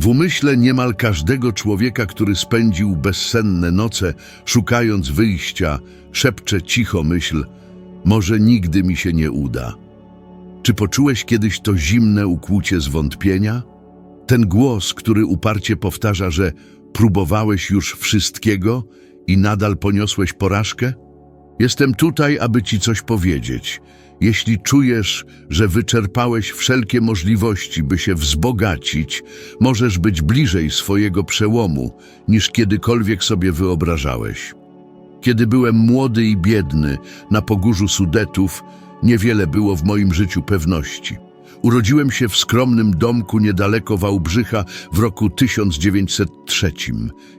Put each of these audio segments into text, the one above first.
W umyśle niemal każdego człowieka, który spędził bezsenne noce, szukając wyjścia, szepcze cicho myśl, może nigdy mi się nie uda. Czy poczułeś kiedyś to zimne ukłucie zwątpienia? Ten głos, który uparcie powtarza, że próbowałeś już wszystkiego i nadal poniosłeś porażkę? Jestem tutaj, aby ci coś powiedzieć. Jeśli czujesz, że wyczerpałeś wszelkie możliwości, by się wzbogacić, możesz być bliżej swojego przełomu, niż kiedykolwiek sobie wyobrażałeś. Kiedy byłem młody i biedny, na pogórzu Sudetów, niewiele było w moim życiu pewności. Urodziłem się w skromnym domku niedaleko Wałbrzycha w roku 1903,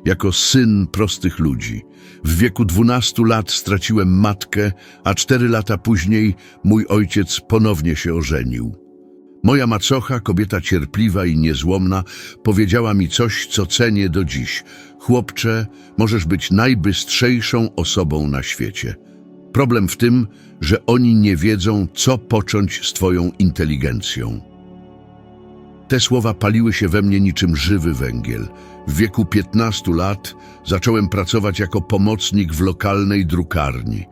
jako syn prostych ludzi. W wieku 12 lat straciłem matkę, a cztery lata później mój ojciec ponownie się ożenił. Moja macocha, kobieta cierpliwa i niezłomna, powiedziała mi coś, co cenię do dziś. Chłopcze, możesz być najbystrzejszą osobą na świecie. Problem w tym, że oni nie wiedzą, co począć z twoją inteligencją. Te słowa paliły się we mnie niczym żywy węgiel. W wieku 15 lat zacząłem pracować jako pomocnik w lokalnej drukarni.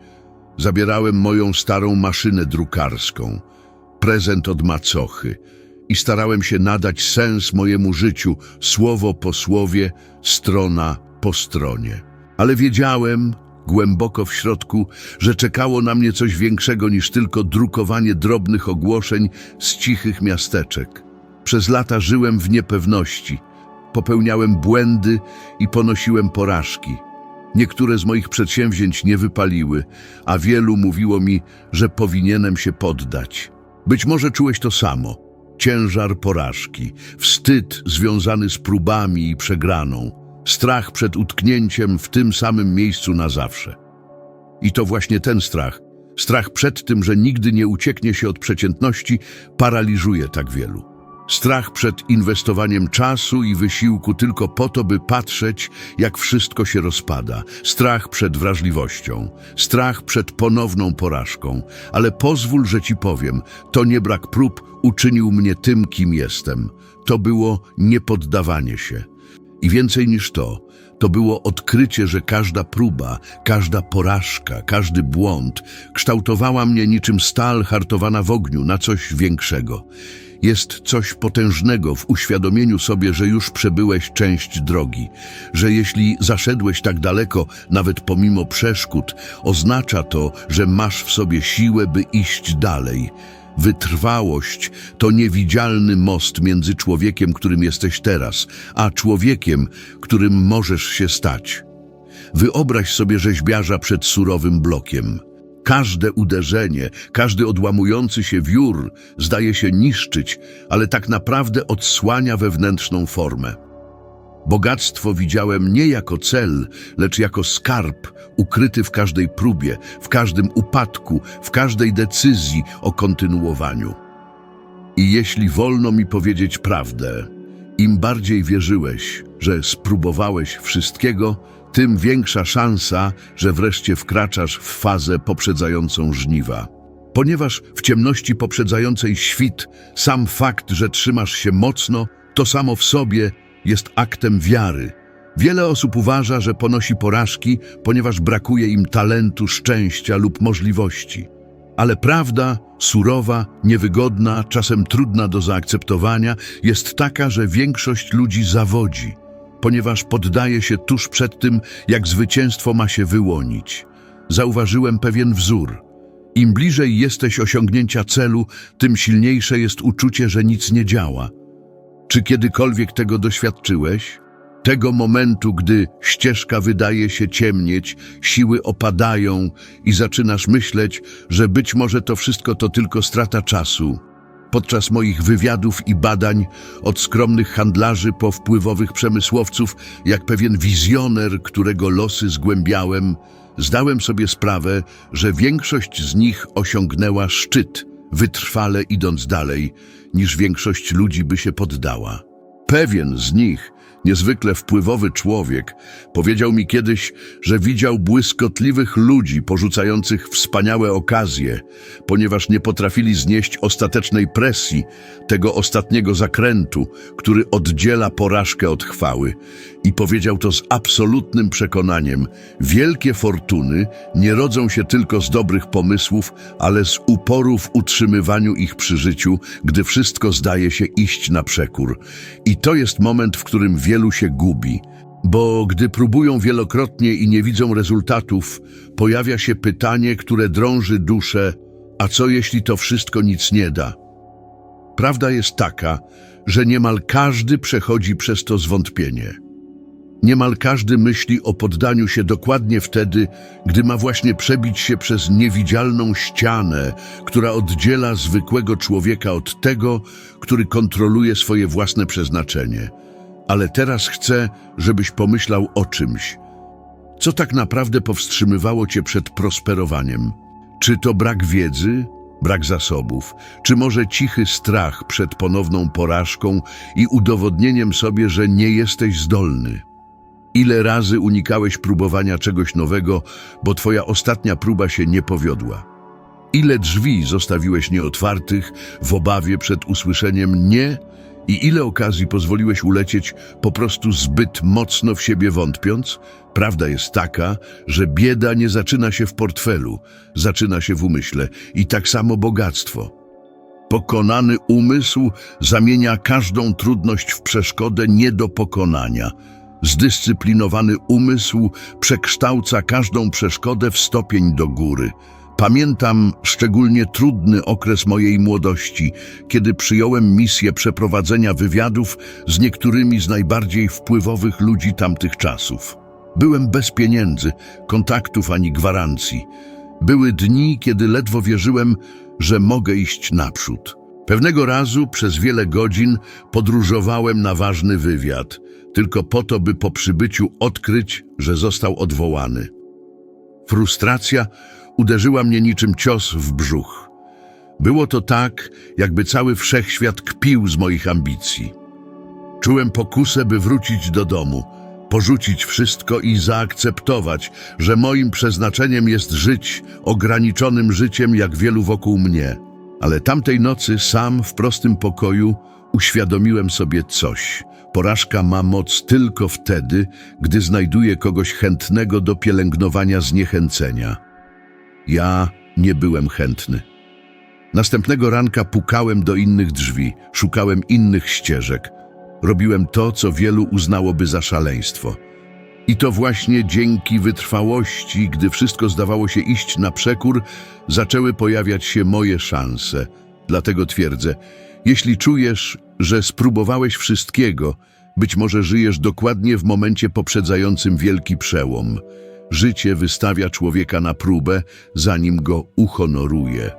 Zabierałem moją starą maszynę drukarską, prezent od macochy i starałem się nadać sens mojemu życiu, słowo po słowie, strona po stronie. Ale wiedziałem, głęboko w środku, że czekało na mnie coś większego niż tylko drukowanie drobnych ogłoszeń z cichych miasteczek. Przez lata żyłem w niepewności, popełniałem błędy i ponosiłem porażki. Niektóre z moich przedsięwzięć nie wypaliły, a wielu mówiło mi, że powinienem się poddać. Być może czułeś to samo. Ciężar porażki, wstyd związany z próbami i przegraną, strach przed utknięciem w tym samym miejscu na zawsze. I to właśnie ten strach, strach przed tym, że nigdy nie ucieknie się od przeciętności, paraliżuje tak wielu. Strach przed inwestowaniem czasu i wysiłku tylko po to, by patrzeć, jak wszystko się rozpada. Strach przed wrażliwością. Strach przed ponowną porażką. Ale pozwól, że ci powiem, to nie brak prób uczynił mnie tym, kim jestem. To było niepoddawanie się. I więcej niż to, to było odkrycie, że każda próba, każda porażka, każdy błąd kształtowała mnie niczym stal hartowana w ogniu na coś większego. Jest coś potężnego w uświadomieniu sobie, że już przebyłeś część drogi, że jeśli zaszedłeś tak daleko, nawet pomimo przeszkód, oznacza to, że masz w sobie siłę, by iść dalej. Wytrwałość to niewidzialny most między człowiekiem, którym jesteś teraz, a człowiekiem, którym możesz się stać. Wyobraź sobie rzeźbiarza przed surowym blokiem. Każde uderzenie, każdy odłamujący się wiór zdaje się niszczyć, ale tak naprawdę odsłania wewnętrzną formę. Bogactwo widziałem nie jako cel, lecz jako skarb ukryty w każdej próbie, w każdym upadku, w każdej decyzji o kontynuowaniu. I jeśli wolno mi powiedzieć prawdę, im bardziej wierzyłeś, że spróbowałeś wszystkiego, tym większa szansa, że wreszcie wkraczasz w fazę poprzedzającą żniwa. Ponieważ w ciemności poprzedzającej świt sam fakt, że trzymasz się mocno, to samo w sobie jest aktem wiary. Wiele osób uważa, że ponosi porażki, ponieważ brakuje im talentu, szczęścia lub możliwości. Ale prawda, surowa, niewygodna, czasem trudna do zaakceptowania, jest taka, że większość ludzi zawodzi, ponieważ poddaje się tuż przed tym, jak zwycięstwo ma się wyłonić. Zauważyłem pewien wzór. Im bliżej jesteś osiągnięcia celu, tym silniejsze jest uczucie, że nic nie działa. Czy kiedykolwiek tego doświadczyłeś? Tego momentu, gdy ścieżka wydaje się ciemnieć, siły opadają i zaczynasz myśleć, że być może to wszystko to tylko strata czasu. Podczas moich wywiadów i badań, od skromnych handlarzy po wpływowych przemysłowców, jak pewien wizjoner, którego losy zgłębiałem, zdałem sobie sprawę, że większość z nich osiągnęła szczyt, wytrwale idąc dalej, niż większość ludzi by się poddała. Pewien z nich niezwykle wpływowy człowiek, powiedział mi kiedyś, że widział błyskotliwych ludzi porzucających wspaniałe okazje, ponieważ nie potrafili znieść ostatecznej presji, tego ostatniego zakrętu, który oddziela porażkę od chwały. I powiedział to z absolutnym przekonaniem: wielkie fortuny nie rodzą się tylko z dobrych pomysłów, ale z uporu w utrzymywaniu ich przy życiu, gdy wszystko zdaje się iść na przekór. I to jest moment, w którym wielu się gubi. Bo gdy próbują wielokrotnie i nie widzą rezultatów, pojawia się pytanie, które drąży duszę: a co jeśli to wszystko nic nie da? Prawda jest taka, że niemal każdy przechodzi przez to zwątpienie. Niemal każdy myśli o poddaniu się dokładnie wtedy, gdy ma właśnie przebić się przez niewidzialną ścianę, która oddziela zwykłego człowieka od tego, który kontroluje swoje własne przeznaczenie. Ale teraz chcę, żebyś pomyślał o czymś. Co tak naprawdę powstrzymywało cię przed prosperowaniem? Czy to brak wiedzy, brak zasobów, czy może cichy strach przed ponowną porażką i udowodnieniem sobie, że nie jesteś zdolny? Ile razy unikałeś próbowania czegoś nowego, bo twoja ostatnia próba się nie powiodła? Ile drzwi zostawiłeś nieotwartych w obawie przed usłyszeniem nie i ile okazji pozwoliłeś ulecieć po prostu zbyt mocno w siebie wątpiąc? Prawda jest taka, że bieda nie zaczyna się w portfelu, zaczyna się w umyśle i tak samo bogactwo. Pokonany umysł zamienia każdą trudność w przeszkodę nie do pokonania. Zdyscyplinowany umysł przekształca każdą przeszkodę w stopień do góry. Pamiętam szczególnie trudny okres mojej młodości, kiedy przyjąłem misję przeprowadzenia wywiadów z niektórymi z najbardziej wpływowych ludzi tamtych czasów. Byłem bez pieniędzy, kontaktów ani gwarancji. Były dni, kiedy ledwo wierzyłem, że mogę iść naprzód. Pewnego razu przez wiele godzin podróżowałem na ważny wywiad, tylko po to, by po przybyciu odkryć, że został odwołany. Frustracja uderzyła mnie niczym cios w brzuch. Było to tak, jakby cały wszechświat kpił z moich ambicji. Czułem pokusę, by wrócić do domu, porzucić wszystko i zaakceptować, że moim przeznaczeniem jest żyć ograniczonym życiem jak wielu wokół mnie. Ale tamtej nocy sam w prostym pokoju uświadomiłem sobie coś. Porażka ma moc tylko wtedy, gdy znajduje kogoś chętnego do pielęgnowania zniechęcenia. Ja nie byłem chętny. Następnego ranka pukałem do innych drzwi, szukałem innych ścieżek. Robiłem to, co wielu uznałoby za szaleństwo. I to właśnie dzięki wytrwałości, gdy wszystko zdawało się iść na przekór, zaczęły pojawiać się moje szanse. Dlatego twierdzę, jeśli czujesz, że spróbowałeś wszystkiego, być może żyjesz dokładnie w momencie poprzedzającym wielki przełom. Życie wystawia człowieka na próbę, zanim go uhonoruje.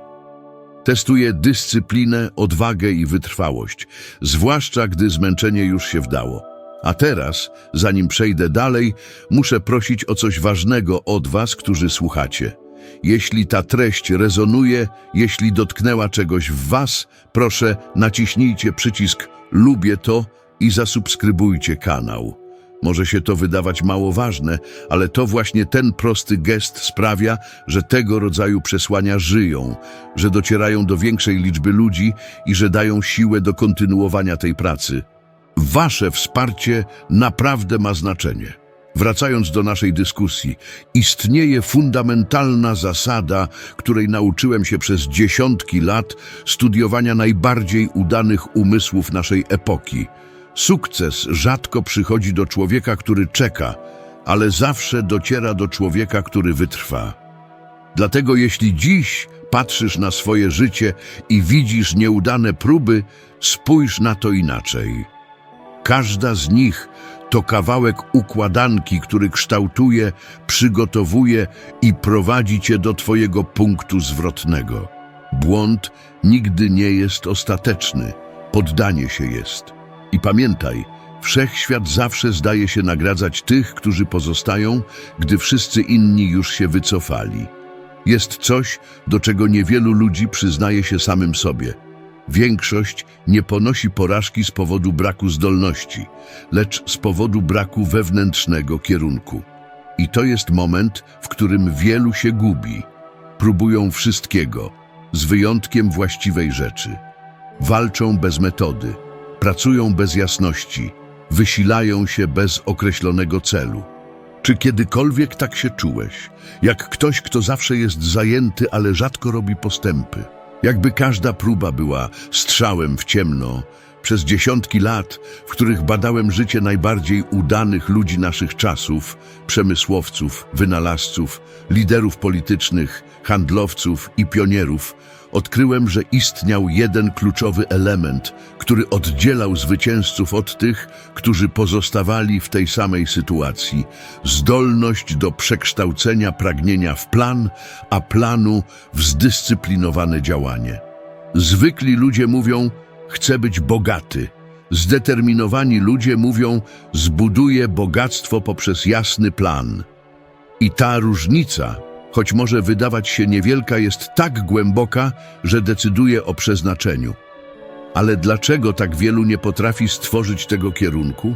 Testuje dyscyplinę, odwagę i wytrwałość, zwłaszcza gdy zmęczenie już się wdało. A teraz, zanim przejdę dalej, muszę prosić o coś ważnego od Was, którzy słuchacie. Jeśli ta treść rezonuje, jeśli dotknęła czegoś w Was, proszę naciśnijcie przycisk Lubię to i zasubskrybujcie kanał. Może się to wydawać mało ważne, ale to właśnie ten prosty gest sprawia, że tego rodzaju przesłania żyją, że docierają do większej liczby ludzi i że dają siłę do kontynuowania tej pracy. Wasze wsparcie naprawdę ma znaczenie. Wracając do naszej dyskusji, istnieje fundamentalna zasada, której nauczyłem się przez dziesiątki lat studiowania najbardziej udanych umysłów naszej epoki. Sukces rzadko przychodzi do człowieka, który czeka, ale zawsze dociera do człowieka, który wytrwa. Dlatego jeśli dziś patrzysz na swoje życie i widzisz nieudane próby, spójrz na to inaczej. Każda z nich to kawałek układanki, który kształtuje, przygotowuje i prowadzi cię do twojego punktu zwrotnego. Błąd nigdy nie jest ostateczny, poddanie się jest. I pamiętaj, wszechświat zawsze zdaje się nagradzać tych, którzy pozostają, gdy wszyscy inni już się wycofali. Jest coś, do czego niewielu ludzi przyznaje się samym sobie. Większość nie ponosi porażki z powodu braku zdolności, lecz z powodu braku wewnętrznego kierunku. I to jest moment, w którym wielu się gubi. Próbują wszystkiego, z wyjątkiem właściwej rzeczy. Walczą bez metody, pracują bez jasności, wysilają się bez określonego celu. Czy kiedykolwiek tak się czułeś, jak ktoś, kto zawsze jest zajęty, ale rzadko robi postępy? Jakby każda próba była strzałem w ciemno. Przez dziesiątki lat, w których badałem życie najbardziej udanych ludzi naszych czasów, przemysłowców, wynalazców, liderów politycznych, handlowców i pionierów, odkryłem, że istniał jeden kluczowy element, który oddzielał zwycięzców od tych, którzy pozostawali w tej samej sytuacji. Zdolność do przekształcenia pragnienia w plan, a planu w zdyscyplinowane działanie. Zwykli ludzie mówią, chcę być bogaty. Zdeterminowani ludzie mówią, zbuduję bogactwo poprzez jasny plan. I ta różnica, choć może wydawać się niewielka, jest tak głęboka, że decyduje o przeznaczeniu. Ale dlaczego tak wielu nie potrafi stworzyć tego kierunku?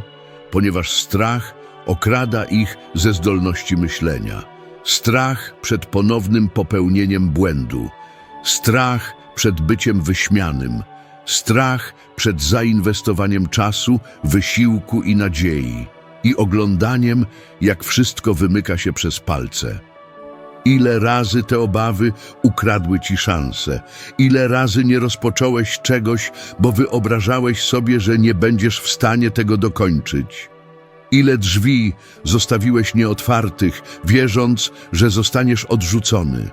Ponieważ strach okrada ich ze zdolności myślenia. Strach przed ponownym popełnieniem błędu. Strach przed byciem wyśmianym. Strach przed zainwestowaniem czasu, wysiłku i nadziei. I oglądaniem, jak wszystko wymyka się przez palce. Ile razy te obawy ukradły ci szansę? Ile razy nie rozpocząłeś czegoś, bo wyobrażałeś sobie, że nie będziesz w stanie tego dokończyć? Ile drzwi zostawiłeś nieotwartych, wierząc, że zostaniesz odrzucony?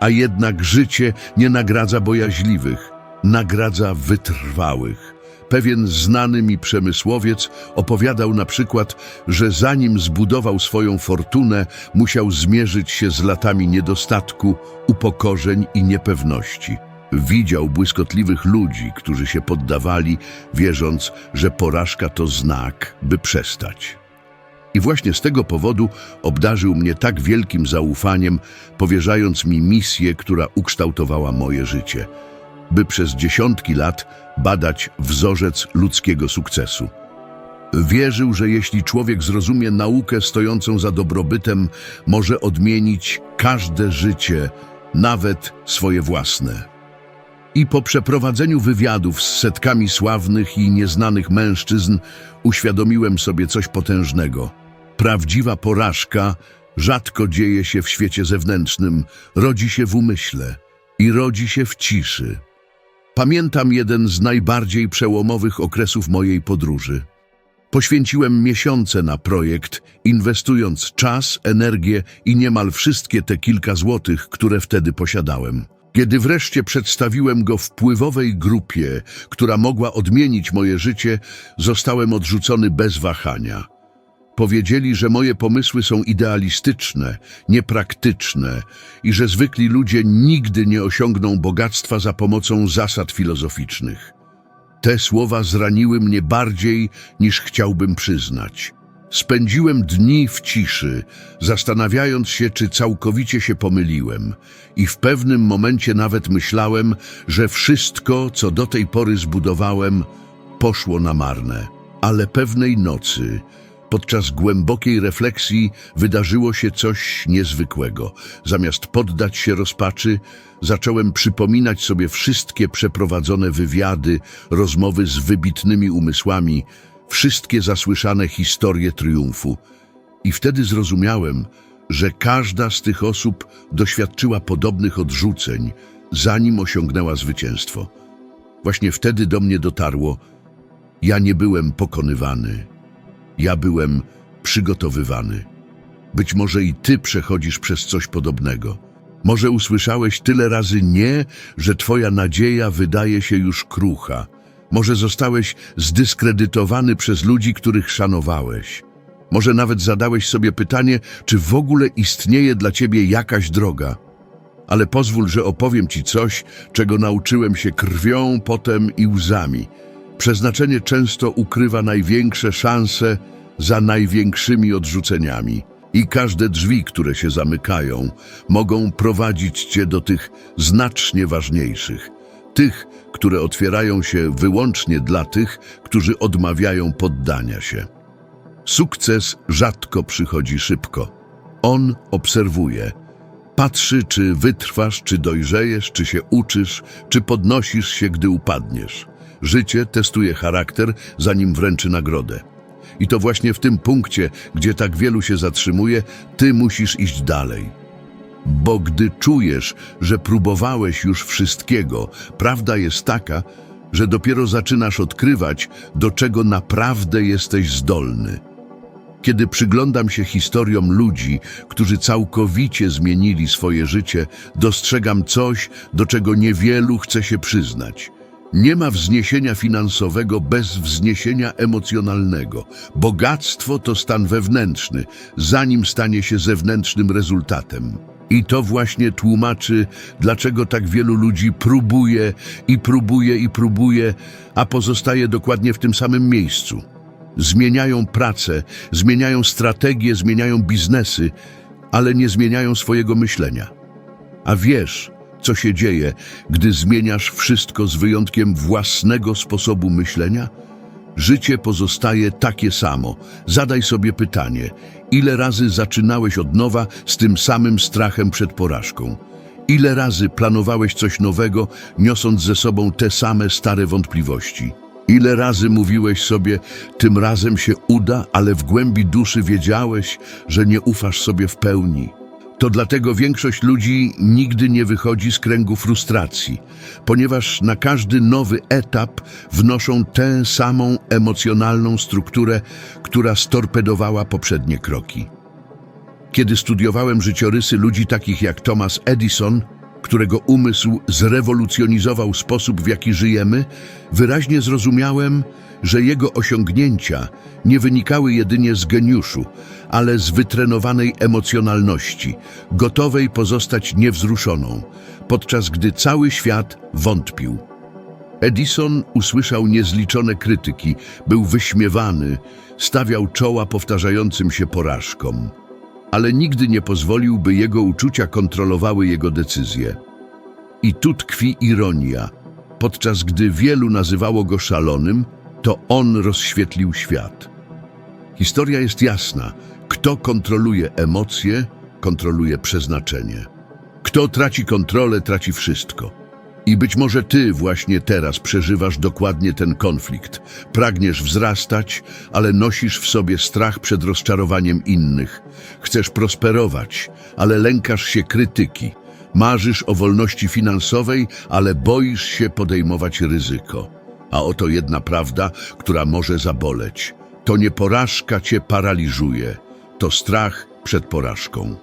A jednak życie nie nagradza bojaźliwych, nagradza wytrwałych. Pewien znany mi przemysłowiec opowiadał na przykład, że zanim zbudował swoją fortunę, musiał zmierzyć się z latami niedostatku, upokorzeń i niepewności. Widział błyskotliwych ludzi, którzy się poddawali, wierząc, że porażka to znak, by przestać. I właśnie z tego powodu obdarzył mnie tak wielkim zaufaniem, powierzając mi misję, która ukształtowała moje życie – by przez dziesiątki lat badać wzorzec ludzkiego sukcesu. Wierzył, że jeśli człowiek zrozumie naukę stojącą za dobrobytem, może odmienić każde życie, nawet swoje własne. I po przeprowadzeniu wywiadów z setkami sławnych i nieznanych mężczyzn uświadomiłem sobie coś potężnego. Prawdziwa porażka rzadko dzieje się w świecie zewnętrznym, rodzi się w umyśle i rodzi się w ciszy. Pamiętam jeden z najbardziej przełomowych okresów mojej podróży. Poświęciłem miesiące na projekt, inwestując czas, energię i niemal wszystkie te kilka złotych, które wtedy posiadałem. Kiedy wreszcie przedstawiłem go wpływowej grupie, która mogła odmienić moje życie, zostałem odrzucony bez wahania. Powiedzieli, że moje pomysły są idealistyczne, niepraktyczne i że zwykli ludzie nigdy nie osiągną bogactwa za pomocą zasad filozoficznych. Te słowa zraniły mnie bardziej niż chciałbym przyznać. Spędziłem dni w ciszy, zastanawiając się, czy całkowicie się pomyliłem i w pewnym momencie nawet myślałem, że wszystko, co do tej pory zbudowałem, poszło na marne. Ale pewnej nocy Podczas głębokiej refleksji wydarzyło się coś niezwykłego. Zamiast poddać się rozpaczy, zacząłem przypominać sobie wszystkie przeprowadzone wywiady, rozmowy z wybitnymi umysłami, wszystkie zasłyszane historie triumfu. I wtedy zrozumiałem, że każda z tych osób doświadczyła podobnych odrzuceń, zanim osiągnęła zwycięstwo. Właśnie wtedy do mnie dotarło, ja nie byłem pokonywany. Ja byłem przygotowywany. Być może i ty przechodzisz przez coś podobnego. Może usłyszałeś tyle razy nie, że twoja nadzieja wydaje się już krucha. Może zostałeś zdyskredytowany przez ludzi, których szanowałeś. Może nawet zadałeś sobie pytanie, czy w ogóle istnieje dla ciebie jakaś droga. Ale pozwól, że opowiem ci coś, czego nauczyłem się krwią, potem i łzami – Przeznaczenie często ukrywa największe szanse za największymi odrzuceniami. I każde drzwi, które się zamykają, mogą prowadzić cię do tych znacznie ważniejszych. tych, które otwierają się wyłącznie dla tych, którzy odmawiają poddania się. Sukces rzadko przychodzi szybko. On obserwuje. Patrzy, czy wytrwasz, czy dojrzejesz, czy się uczysz, czy podnosisz się, gdy upadniesz. Życie testuje charakter, zanim wręczy nagrodę. I to właśnie w tym punkcie, gdzie tak wielu się zatrzymuje, ty musisz iść dalej. Bo gdy czujesz, że próbowałeś już wszystkiego, prawda jest taka, że dopiero zaczynasz odkrywać, do czego naprawdę jesteś zdolny. Kiedy przyglądam się historiom ludzi, którzy całkowicie zmienili swoje życie, dostrzegam coś, do czego niewielu chce się przyznać. Nie ma wzniesienia finansowego bez wzniesienia emocjonalnego. Bogactwo to stan wewnętrzny, zanim stanie się zewnętrznym rezultatem. I to właśnie tłumaczy, dlaczego tak wielu ludzi próbuje i próbuje i próbuje, a pozostaje dokładnie w tym samym miejscu. Zmieniają pracę, zmieniają strategie, zmieniają biznesy, ale nie zmieniają swojego myślenia. A wiesz, co się dzieje, gdy zmieniasz wszystko z wyjątkiem własnego sposobu myślenia? Życie pozostaje takie samo. Zadaj sobie pytanie, ile razy zaczynałeś od nowa z tym samym strachem przed porażką? Ile razy planowałeś coś nowego, niosąc ze sobą te same stare wątpliwości? Ile razy mówiłeś sobie, tym razem się uda, ale w głębi duszy wiedziałeś, że nie ufasz sobie w pełni? To dlatego większość ludzi nigdy nie wychodzi z kręgu frustracji, ponieważ na każdy nowy etap wnoszą tę samą emocjonalną strukturę, która storpedowała poprzednie kroki. Kiedy studiowałem życiorysy ludzi takich jak Thomas Edison, którego umysł zrewolucjonizował sposób, w jaki żyjemy, wyraźnie zrozumiałem, że jego osiągnięcia nie wynikały jedynie z geniuszu, ale z wytrenowanej emocjonalności, gotowej pozostać niewzruszoną, podczas gdy cały świat wątpił. Edison usłyszał niezliczone krytyki, był wyśmiewany, stawiał czoła powtarzającym się porażkom ale nigdy nie pozwolił, by jego uczucia kontrolowały jego decyzje. I tu tkwi ironia. Podczas gdy wielu nazywało go szalonym, to on rozświetlił świat. Historia jest jasna. Kto kontroluje emocje, kontroluje przeznaczenie. Kto traci kontrolę, traci wszystko. I być może ty właśnie teraz przeżywasz dokładnie ten konflikt. Pragniesz wzrastać, ale nosisz w sobie strach przed rozczarowaniem innych. Chcesz prosperować, ale lękasz się krytyki. Marzysz o wolności finansowej, ale boisz się podejmować ryzyko. A oto jedna prawda, która może zaboleć. To nie porażka cię paraliżuje, to strach przed porażką.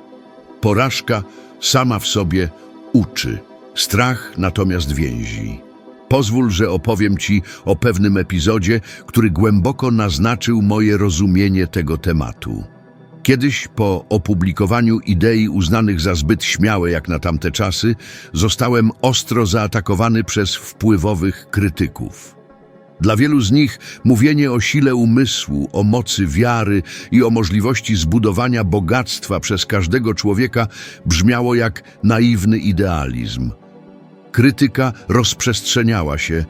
Porażka sama w sobie uczy. Strach natomiast więzi. Pozwól, że opowiem Ci o pewnym epizodzie, który głęboko naznaczył moje rozumienie tego tematu. Kiedyś po opublikowaniu idei uznanych za zbyt śmiałe jak na tamte czasy, zostałem ostro zaatakowany przez wpływowych krytyków. Dla wielu z nich mówienie o sile umysłu, o mocy wiary i o możliwości zbudowania bogactwa przez każdego człowieka brzmiało jak naiwny idealizm – Krytyka rozprzestrzeniała się,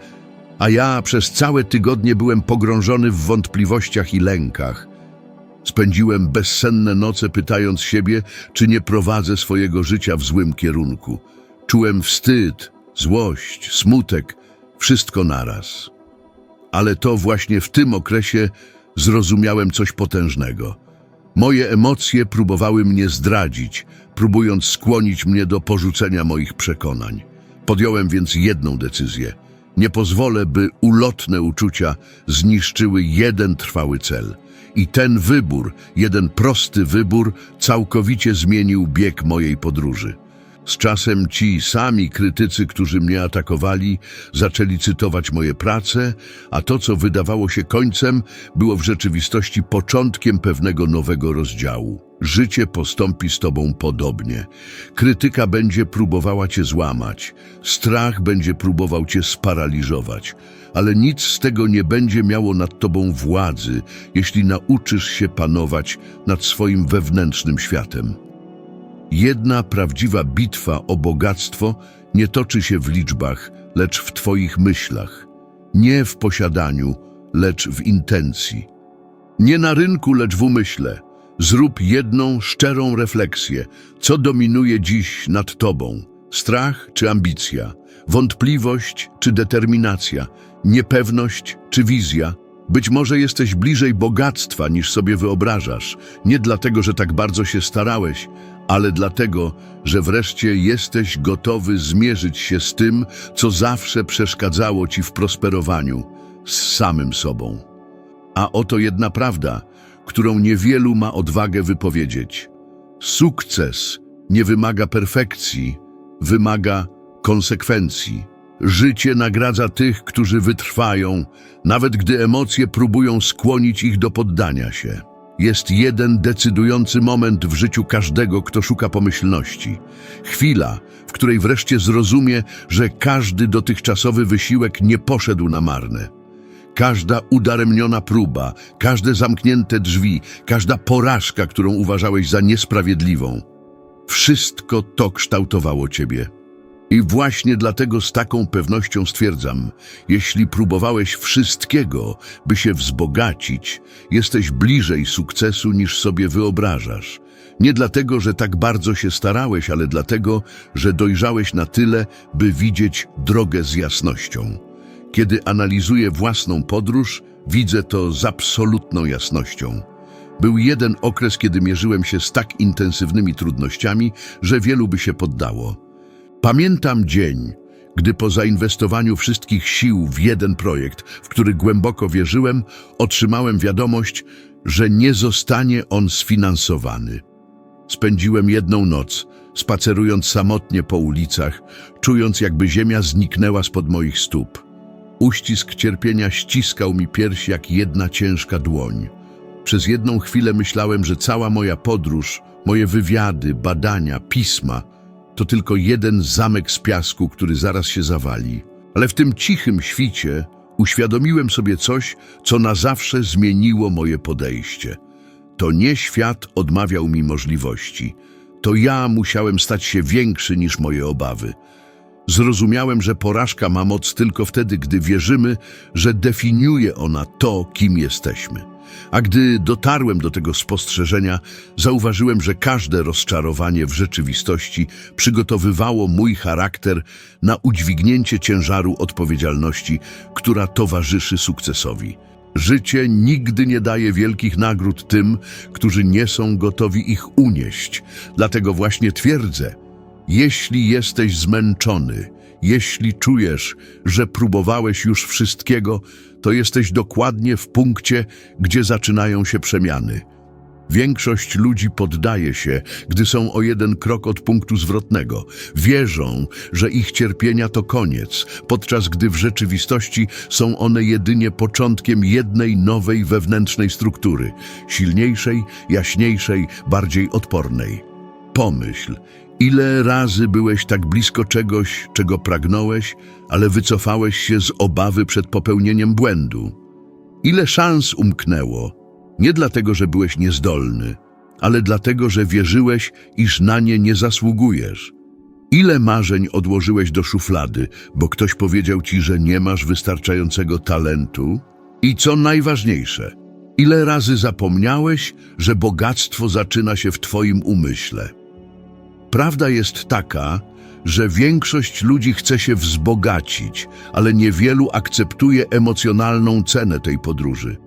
a ja przez całe tygodnie byłem pogrążony w wątpliwościach i lękach. Spędziłem bezsenne noce pytając siebie, czy nie prowadzę swojego życia w złym kierunku. Czułem wstyd, złość, smutek, wszystko naraz. Ale to właśnie w tym okresie zrozumiałem coś potężnego. Moje emocje próbowały mnie zdradzić, próbując skłonić mnie do porzucenia moich przekonań. Podjąłem więc jedną decyzję. Nie pozwolę, by ulotne uczucia zniszczyły jeden trwały cel. I ten wybór, jeden prosty wybór, całkowicie zmienił bieg mojej podróży. Z czasem ci sami krytycy, którzy mnie atakowali, zaczęli cytować moje prace, a to, co wydawało się końcem, było w rzeczywistości początkiem pewnego nowego rozdziału. Życie postąpi z tobą podobnie. Krytyka będzie próbowała cię złamać, strach będzie próbował cię sparaliżować, ale nic z tego nie będzie miało nad tobą władzy, jeśli nauczysz się panować nad swoim wewnętrznym światem. Jedna prawdziwa bitwa o bogactwo nie toczy się w liczbach, lecz w Twoich myślach. Nie w posiadaniu, lecz w intencji. Nie na rynku, lecz w umyśle. Zrób jedną szczerą refleksję. Co dominuje dziś nad Tobą? Strach czy ambicja? Wątpliwość czy determinacja? Niepewność czy wizja? Być może jesteś bliżej bogactwa niż sobie wyobrażasz. Nie dlatego, że tak bardzo się starałeś, ale dlatego, że wreszcie jesteś gotowy zmierzyć się z tym, co zawsze przeszkadzało Ci w prosperowaniu, z samym sobą. A oto jedna prawda, którą niewielu ma odwagę wypowiedzieć. Sukces nie wymaga perfekcji, wymaga konsekwencji. Życie nagradza tych, którzy wytrwają, nawet gdy emocje próbują skłonić ich do poddania się. Jest jeden decydujący moment w życiu każdego, kto szuka pomyślności. Chwila, w której wreszcie zrozumie, że każdy dotychczasowy wysiłek nie poszedł na marne. Każda udaremniona próba, każde zamknięte drzwi, każda porażka, którą uważałeś za niesprawiedliwą. Wszystko to kształtowało ciebie. I właśnie dlatego z taką pewnością stwierdzam, jeśli próbowałeś wszystkiego, by się wzbogacić, jesteś bliżej sukcesu niż sobie wyobrażasz. Nie dlatego, że tak bardzo się starałeś, ale dlatego, że dojrzałeś na tyle, by widzieć drogę z jasnością. Kiedy analizuję własną podróż, widzę to z absolutną jasnością. Był jeden okres, kiedy mierzyłem się z tak intensywnymi trudnościami, że wielu by się poddało. Pamiętam dzień, gdy po zainwestowaniu wszystkich sił w jeden projekt, w który głęboko wierzyłem, otrzymałem wiadomość, że nie zostanie on sfinansowany. Spędziłem jedną noc, spacerując samotnie po ulicach, czując jakby ziemia zniknęła spod moich stóp. Uścisk cierpienia ściskał mi pierś jak jedna ciężka dłoń. Przez jedną chwilę myślałem, że cała moja podróż, moje wywiady, badania, pisma to tylko jeden zamek z piasku, który zaraz się zawali. Ale w tym cichym świcie uświadomiłem sobie coś, co na zawsze zmieniło moje podejście. To nie świat odmawiał mi możliwości. To ja musiałem stać się większy niż moje obawy. Zrozumiałem, że porażka ma moc tylko wtedy, gdy wierzymy, że definiuje ona to, kim jesteśmy. A gdy dotarłem do tego spostrzeżenia, zauważyłem, że każde rozczarowanie w rzeczywistości przygotowywało mój charakter na udźwignięcie ciężaru odpowiedzialności, która towarzyszy sukcesowi. Życie nigdy nie daje wielkich nagród tym, którzy nie są gotowi ich unieść. Dlatego właśnie twierdzę, jeśli jesteś zmęczony, jeśli czujesz, że próbowałeś już wszystkiego, to jesteś dokładnie w punkcie, gdzie zaczynają się przemiany. Większość ludzi poddaje się, gdy są o jeden krok od punktu zwrotnego. Wierzą, że ich cierpienia to koniec, podczas gdy w rzeczywistości są one jedynie początkiem jednej nowej wewnętrznej struktury, silniejszej, jaśniejszej, bardziej odpornej. Pomyśl, ile razy byłeś tak blisko czegoś, czego pragnąłeś, ale wycofałeś się z obawy przed popełnieniem błędu. Ile szans umknęło, nie dlatego, że byłeś niezdolny, ale dlatego, że wierzyłeś, iż na nie nie zasługujesz. Ile marzeń odłożyłeś do szuflady, bo ktoś powiedział ci, że nie masz wystarczającego talentu? I co najważniejsze, ile razy zapomniałeś, że bogactwo zaczyna się w twoim umyśle? Prawda jest taka, że większość ludzi chce się wzbogacić, ale niewielu akceptuje emocjonalną cenę tej podróży.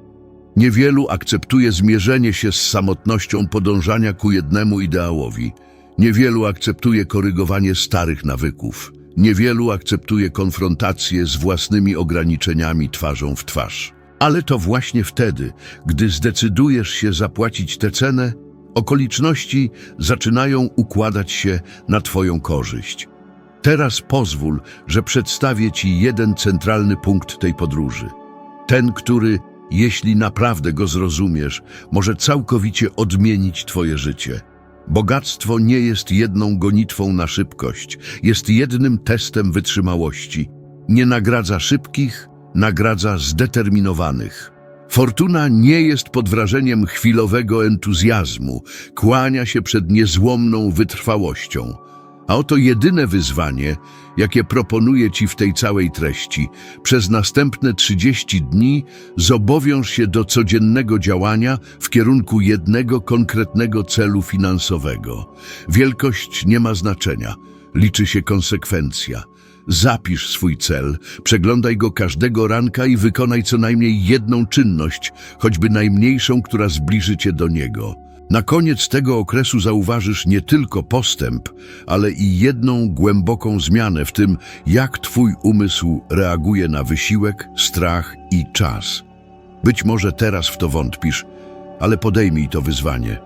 Niewielu akceptuje zmierzenie się z samotnością podążania ku jednemu ideałowi. Niewielu akceptuje korygowanie starych nawyków. Niewielu akceptuje konfrontację z własnymi ograniczeniami twarzą w twarz. Ale to właśnie wtedy, gdy zdecydujesz się zapłacić tę cenę, okoliczności zaczynają układać się na Twoją korzyść. Teraz pozwól, że przedstawię Ci jeden centralny punkt tej podróży. Ten, który, jeśli naprawdę go zrozumiesz, może całkowicie odmienić Twoje życie. Bogactwo nie jest jedną gonitwą na szybkość, jest jednym testem wytrzymałości. Nie nagradza szybkich, nagradza zdeterminowanych. Fortuna nie jest pod wrażeniem chwilowego entuzjazmu, kłania się przed niezłomną wytrwałością. A oto jedyne wyzwanie, jakie proponuję Ci w tej całej treści. Przez następne 30 dni zobowiąż się do codziennego działania w kierunku jednego konkretnego celu finansowego. Wielkość nie ma znaczenia, liczy się konsekwencja. Zapisz swój cel, przeglądaj go każdego ranka i wykonaj co najmniej jedną czynność, choćby najmniejszą, która zbliży Cię do niego. Na koniec tego okresu zauważysz nie tylko postęp, ale i jedną głęboką zmianę w tym, jak Twój umysł reaguje na wysiłek, strach i czas. Być może teraz w to wątpisz, ale podejmij to wyzwanie.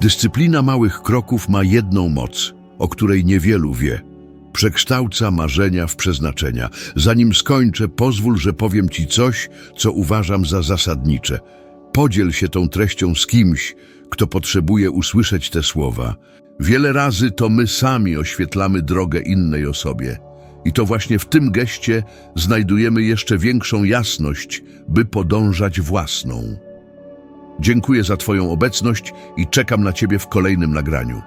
Dyscyplina małych kroków ma jedną moc, o której niewielu wie. Przekształca marzenia w przeznaczenia. Zanim skończę, pozwól, że powiem Ci coś, co uważam za zasadnicze. Podziel się tą treścią z kimś, kto potrzebuje usłyszeć te słowa. Wiele razy to my sami oświetlamy drogę innej osobie. I to właśnie w tym geście znajdujemy jeszcze większą jasność, by podążać własną. Dziękuję za Twoją obecność i czekam na Ciebie w kolejnym nagraniu.